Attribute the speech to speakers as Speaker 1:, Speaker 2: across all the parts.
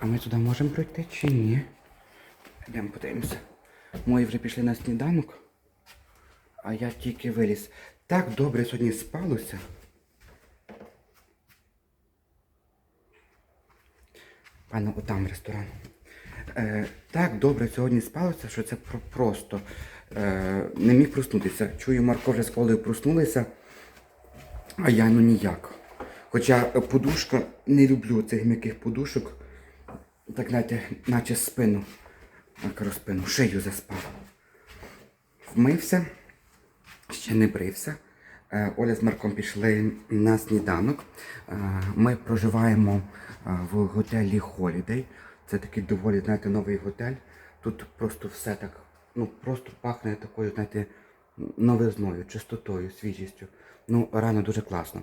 Speaker 1: а ми туди можемо пройти чи ні? Йдемо подивимося. Мої вже пішли на сніданок, а я тільки виліз. Так добре сьогодні спалося. Пане, отам ресторан. Е, так добре сьогодні спалося, що це про- просто е, не міг проснутися. Чую, Марко вже з Колею проснулися, а я ну ніяк. Хоча подушка не люблю цих м'яких подушок. Так знаєте, наче спину. Спину, шию заспав. Вмився, ще не брився. Е, Оля з Марком пішли на сніданок. Е, Ми проживаємо е, в готелі Holiday. Це такий доволі, знаєте, новий готель. Тут просто все так, ну просто пахне такою, знаєте, новизною, чистотою, свіжістю. Ну, реально дуже класно.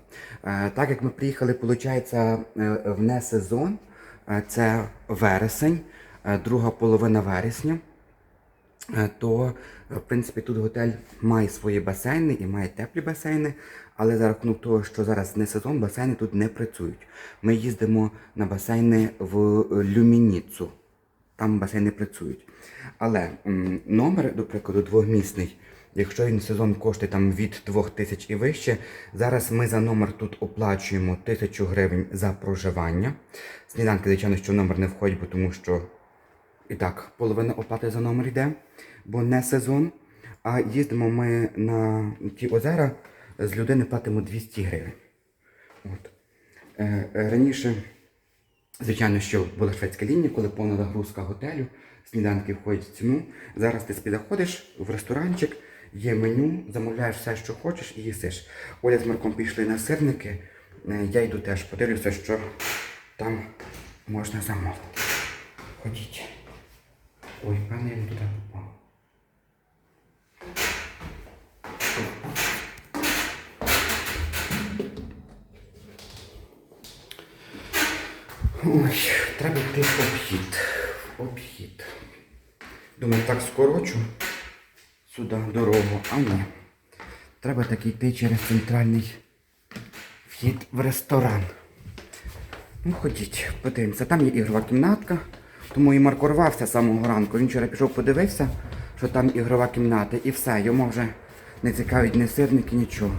Speaker 1: Так як ми приїхали, виходить, в не сезон, це вересень, е, друга половина вересня е, то е, в принципі тут готель має свої басейни і має теплі басейни, але за рахунок того, що зараз не сезон, басейни тут не працюють. Ми їздимо на басейни в е, Люмініцу. Там басейни працюють. Але номер, до прикладу, двохмісний, якщо він сезон коштує там від 2000 і вище, зараз ми за номер тут оплачуємо 1000 гривень за проживання. Сніданки, звичайно, що номер не входять, бо тому що і так, половина оплати за номер йде, бо не сезон. А їздимо ми на ті озера, з людини платимо 200 гривень. От. Е, е, раніше, звичайно, що була шведська лінія, коли повна загрузка готелю, сніданки входять в ціну. Зараз ти заходиш в ресторанчик, є меню, замовляєш все, що хочеш і їсиш. Оля з Марком пішли на сирники. Е, Я йду теж подивлюся, що там можна замовити. Ходіть. Ой, пане, я не туди попав. Ой, треба йти в обхід. В обхід. Думаю, так скорочу сюди дорогу, а ні. Треба так йти через центральний вхід в ресторан. Ну, ходіть, подивимося. Там є ігрова кімнатка, тому і Марко рвався з самого ранку. Він вчора пішов подивився, що там ігрова кімната, і все, йому вже не цікавить ні сирники, нічого.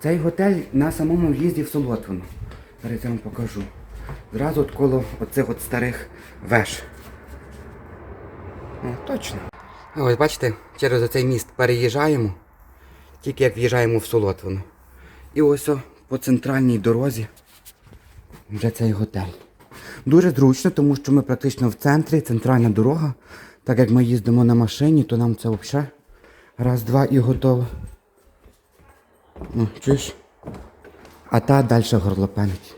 Speaker 1: Цей готель на самому в'їзді в Солотвино. Зараз я вам покажу. Зразу от коло оцих от старих веж. О, точно. Ось бачите, через оцей міст переїжджаємо, тільки як в'їжджаємо в Солотвино. І ось о, по центральній дорозі вже цей готель. Дуже зручно, тому що ми практично в центрі, центральна дорога. Так як ми їздимо на машині, то нам це взагалі раз-два і готово. О, чуєш? А та далі горлопенить.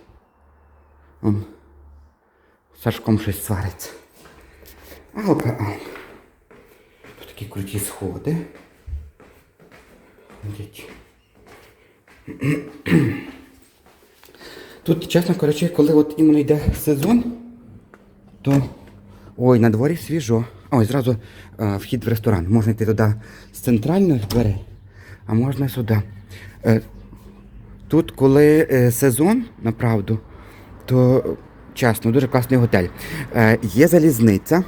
Speaker 1: Сашком щось свариться. Алка, алка. Тут такі круті сходи. Тут, чесно кажучи, коли от іменно йде сезон, то ой, на дворі свіжо. Ось зразу е, вхід в ресторан. Можна йти туди з центральної дверей, а можна сюди. Е, тут, коли е, сезон, направду, то чесно, дуже класний готель. Е, є залізниця.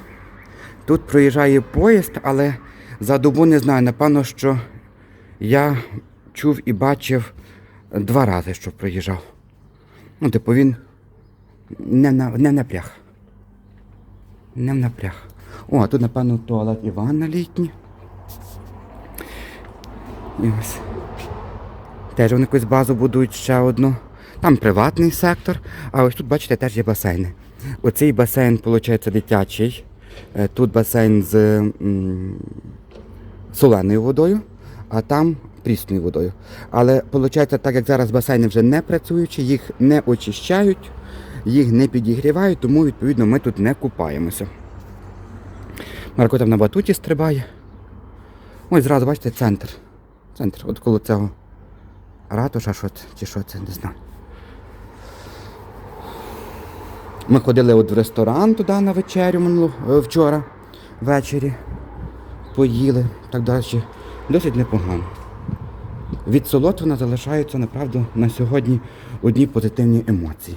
Speaker 1: Тут проїжджає поїзд, але за добу не знаю, напевно, що я чув і бачив два рази, що проїжджав. Ну, типу, він не, на, не напряг. Не напряг. О, а тут, напевно, туалет і ванна літні. І ось. Теж вони якусь базу будують ще одну. Там приватний сектор, а ось тут, бачите, теж є басейни. Оцей басейн, виходить, дитячий. Е, Тут басейн з соленою водою, а там прісною водою. Але виходить, так як зараз басейни вже не працюючі, їх не очищають, їх не підігрівають, тому відповідно ми тут не купаємося. Марко там на батуті стрибає. Ось зразу, бачите, центр. Центр, от коло цього ратуша, що чи що це, не знаю. Ми ходили от в ресторан туди на вечерю минуло, е, вчора ввечері. Поїли, так далі. Досить непогано. Від Солотвина залишаються, направду, на сьогодні одні позитивні емоції.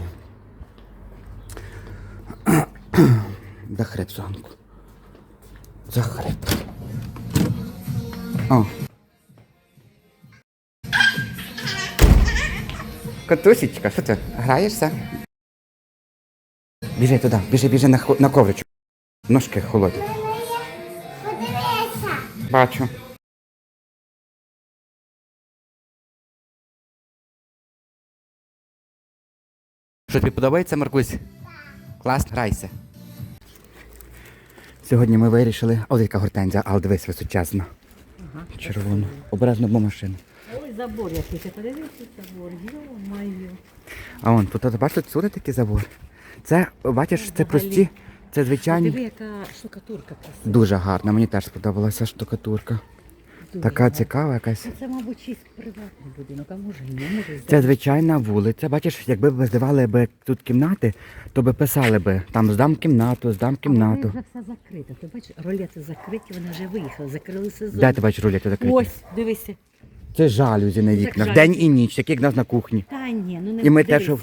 Speaker 1: Захрип зранку. Захрип. О. Котусічка, що ти? Граєшся? Біжи туди, біжи, біжи на, на ковричку. Ножки холодні. Бачу. Що тобі подобається, Маркусь? Клас, грайся. Сьогодні ми вирішили. Ось яка гортензія, але дивись височезна. Червона. Обережно бо машина.
Speaker 2: Ой, забор якийсь, подивіться забор, йо-моє.
Speaker 1: А вон, тут бачиш, сюди такий забор. Це, бачиш, це прості, це звичайні.
Speaker 2: Диви, яка штукатурка красива.
Speaker 1: Дуже гарна, мені теж сподобалася штукатурка.
Speaker 2: Дуже
Speaker 1: Така
Speaker 2: гарна.
Speaker 1: цікава якась.
Speaker 2: Ну, Це, мабуть, чийсь приватний будинок, а може ні, може
Speaker 1: Це
Speaker 2: здати.
Speaker 1: звичайна вулиця. Бачиш, якби б здавали би тут кімнати, то би писали би там здам кімнату, здам кімнату.
Speaker 2: вже все закрито. Ти бачиш, ролети закриті, вони вже виїхали, закрили сезон.
Speaker 1: Де ти бачиш рулети закриті?
Speaker 2: Ось, дивися.
Speaker 1: Це жалюзі на вікнах.
Speaker 2: жалюзі.
Speaker 1: День і ніч, як в нас на кухні.
Speaker 2: Та ні, ну не
Speaker 1: І ми
Speaker 2: дивися.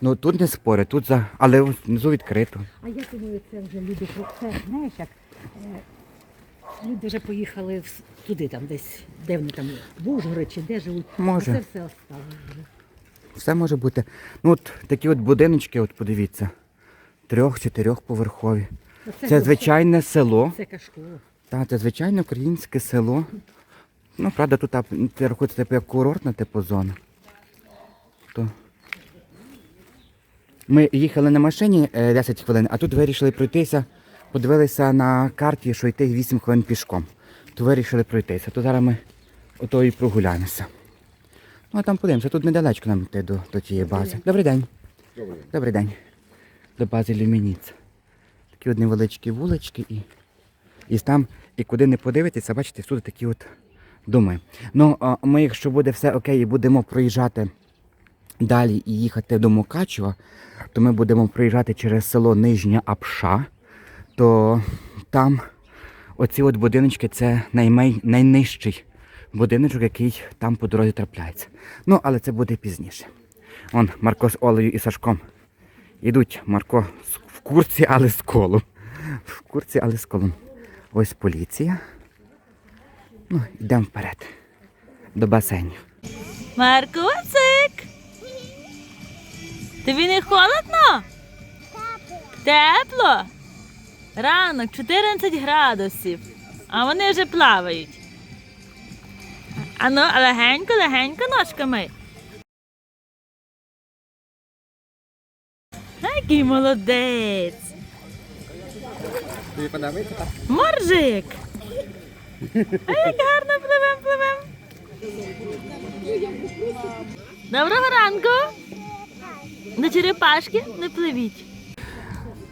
Speaker 1: Ну тут не спори, тут за. Але внизу відкрито.
Speaker 2: А я думаю, це вже люди про це, знаєш, як е, люди вже поїхали в, туди, там десь, де вони там, в Ужгород чи де живуть.
Speaker 1: Може.
Speaker 2: Це все оставили вже.
Speaker 1: Все може бути. Ну от такі от будиночки, от подивіться. Трьох-чотирьох поверхові.
Speaker 2: Оце
Speaker 1: Це звичайне село.
Speaker 2: Це кашкова.
Speaker 1: Так, це звичайне українське село. Ну, правда, тут а, рахується типу як курортна типу зона. То... Ми їхали на машині е, 10 хвилин, а тут вирішили пройтися, подивилися на карті, що йти 8 хвилин пішком. То вирішили пройтися. То зараз ми ото і прогуляємося. Ну, а там подивимося, тут недалечко нам йти до, до тієї бази. Добрий день. Добрий день. До бази Люмініц. Такі от невеличкі вулички і. І там, і куди не подивитися, бачите, всюди такі от доми. Ну, а ми, якщо буде все окей, і будемо проїжджати далі і їхати до Мукачева, то ми будемо проїжджати через село Нижня Апша, то там оці от будиночки це наймей, найнижчий будиночок, який там по дорозі трапляється. Ну, але це буде пізніше. Вон Марко з Олею і Сашком. Ідуть Марко в курці, але з колом. В курці, але з колом. Ось поліція. Ну, йдемо вперед. До басейнів.
Speaker 3: Маркуцик! Тобі не холодно? Тепло? Ранок 14 градусів, а вони вже плавають. Ану, легенько, легенько ножками. Який молодець.
Speaker 1: Тобі подобається так?
Speaker 3: Моржик. А як гарно пливем, пливем. Доброго ранку. До черепашки не пливіть.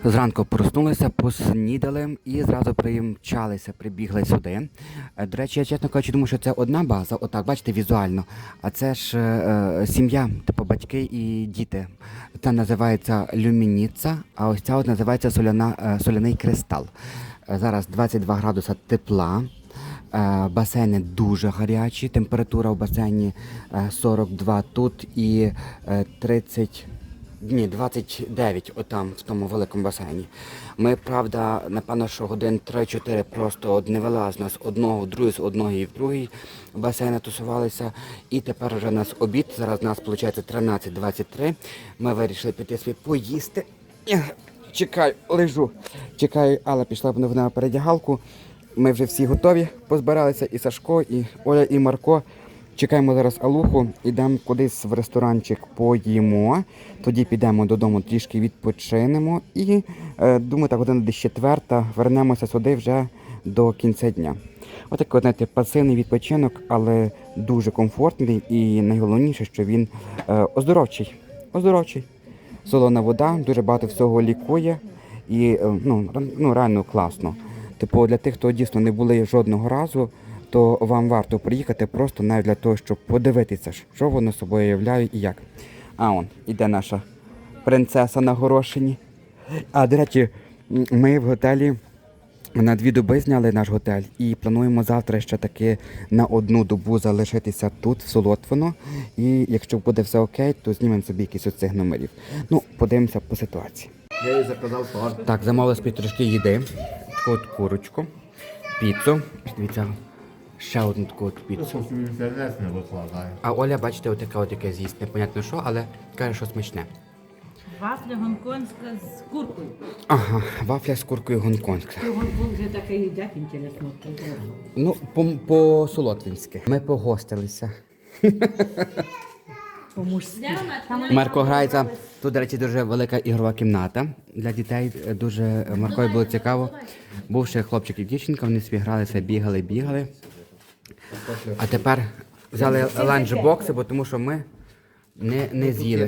Speaker 1: Зранку проснулися, поснідали і зразу примчалися, прибігли сюди. Е, До речі, я чесно кажучи, думаю, що це одна база, отак, бачите, візуально. А це ж е, е, сім'я, типу батьки і діти. Це називається люмініца, а ось ця от називається соляна, е, соляний кристал. Зараз 22 градуса тепла. Басейни дуже гарячі, температура в басейні е, 42 тут і е, 30, ні, 29 отам, в тому великому басейні. Ми, правда, напевно, що годин 3-4 просто невилазно з одного в другий, з одного і в другий басейни тусувалися. І тепер вже у нас обід, зараз у нас виходить 13.23. Ми вирішили піти собі поїсти. Чекаю, лежу. Чекаю, Алла пішла б на передягалку. Ми вже всі готові, позбиралися і Сашко, і Оля, і Марко. Чекаємо зараз Алуху, йдемо кудись в ресторанчик, поїмо. Тоді підемо додому, трішки відпочинемо. І е, думаю, так година десь четверта, вернемося сюди вже до кінця дня. Отакий, от, знаєте, пасивний відпочинок, але дуже комфортний і найголовніше, що він е, оздоровчий. Оздоровчий. Солона вода, дуже багато всього лікує і е, ну, ну, реально класно. Типу, для тих, хто дійсно не були жодного разу, то вам варто приїхати просто навіть для того, щоб подивитися, що воно собою являє і як. А он, іде наша принцеса на горошині. А, до речі, ми в готелі на дві доби зняли наш готель і плануємо завтра ще таки на одну добу залишитися тут, в Солотвино. І якщо буде все окей, то знімемо собі якісь з цих номерів. Ну, подивимося по ситуації.
Speaker 4: Я їй заказав торт.
Speaker 1: Так, замовили собі трошки їди. От курочку, піцу. Дивіться, ще одну таку от піцу.
Speaker 4: Інтернет не викладає.
Speaker 1: А Оля, бачите, отаке от яке з'їсть, непонятно що, але каже, що смачне.
Speaker 3: Вафля гонконгська з куркою.
Speaker 1: Ага, вафля з куркою гонконгська.
Speaker 2: Гонконг вже таке їдять, інтересно.
Speaker 1: Ну, по, по солотвинськи. Ми погостилися.
Speaker 2: По-мужськи.
Speaker 1: Марко грається. Тут, до речі, дуже велика ігрова кімната для дітей. Дуже Маркові було цікаво. Був ще хлопчик і дівчинка, вони собі гралися, бігали, бігали. А тепер взяли ланчбокси, бо тому що ми не, не з'їли.